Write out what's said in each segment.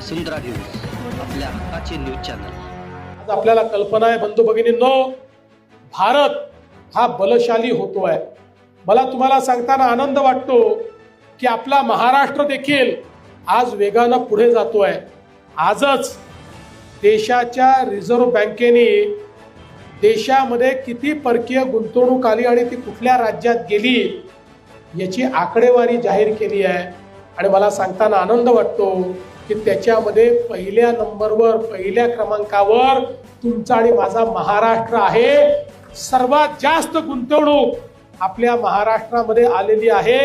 वसुंधरा news आपल्या हक्काचे news channel. आज आपल्याला कल्पना आहे बंधू भगिनींनो भारत हा बलशाली होतोय मला तुम्हाला सांगताना आनंद वाटतो की आपला महाराष्ट्र देखील आज वेगानं पुढे जातोय आजच देशाच्या रिझर्व्ह बँकेने देशामध्ये किती परकीय गुंतवणूक आली आणि ती कुठल्या राज्यात गेली याची आकडेवारी जाहीर केली आहे. आणि मला सांगताना आनंद वाटतो की त्याच्यामध्ये पहिल्या नंबरवर पहिल्या क्रमांकावर तुमचा आणि माझा महाराष्ट्र आहे. सर्वात जास्त गुंतवणूक आपल्या महाराष्ट्रामध्ये आलेली आहे.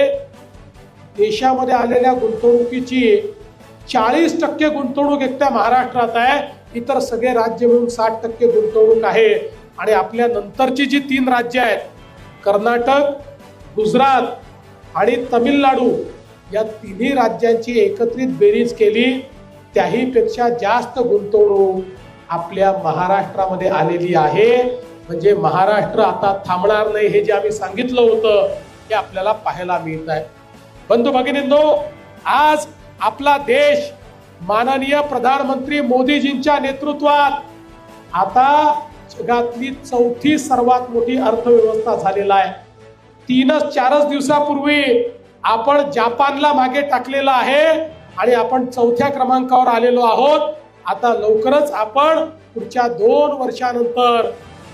देशामध्ये आलेल्या गुंतवणुकीची चाळीस टक्के गुंतवणूक एकट्या महाराष्ट्रात आहे. इतर सगळे राज्य मिळून साठ टक्के गुंतवणूक आहे. आणि आपल्या नंतरची जी तीन राज्य आहेत कर्नाटक गुजरात आणि तमिळनाडू या तिन्ही राज्यांची एकत्रित बेरीज केली त्याहीपेक्षा जास्त गुंतवणूक आपल्या महाराष्ट्रामध्ये आलेली आहे. म्हणजे महाराष्ट्र आता थांबणार नाही हे जे आम्ही सांगितलं होतं हे आपल्याला पाहायला मिळत आहे. बंधू भगिनींनो आज आपला देश माननीय प्रधानमंत्री मोदीजींच्या नेतृत्वात आता जगातली चौथी सर्वात मोठी अर्थव्यवस्था झालेला आहे. तीनच चारच दिवसापूर्वी आपण जापानला मागे टाकलेलं आहे आणि आपण चौथ्या क्रमांकावर आलेलो आहोत. आता लवकरच आपण पुढच्या दोन वर्षानंतर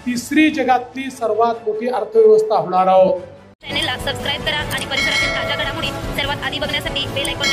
तिसरी जगातली सर्वात मोठी अर्थव्यवस्था होणार आहोत. चॅनेलला सबस्क्राईब करा आणि परिसरातील ताज्या घडामोडी सर्वात आधी बघण्यासाठी बेल ऐकून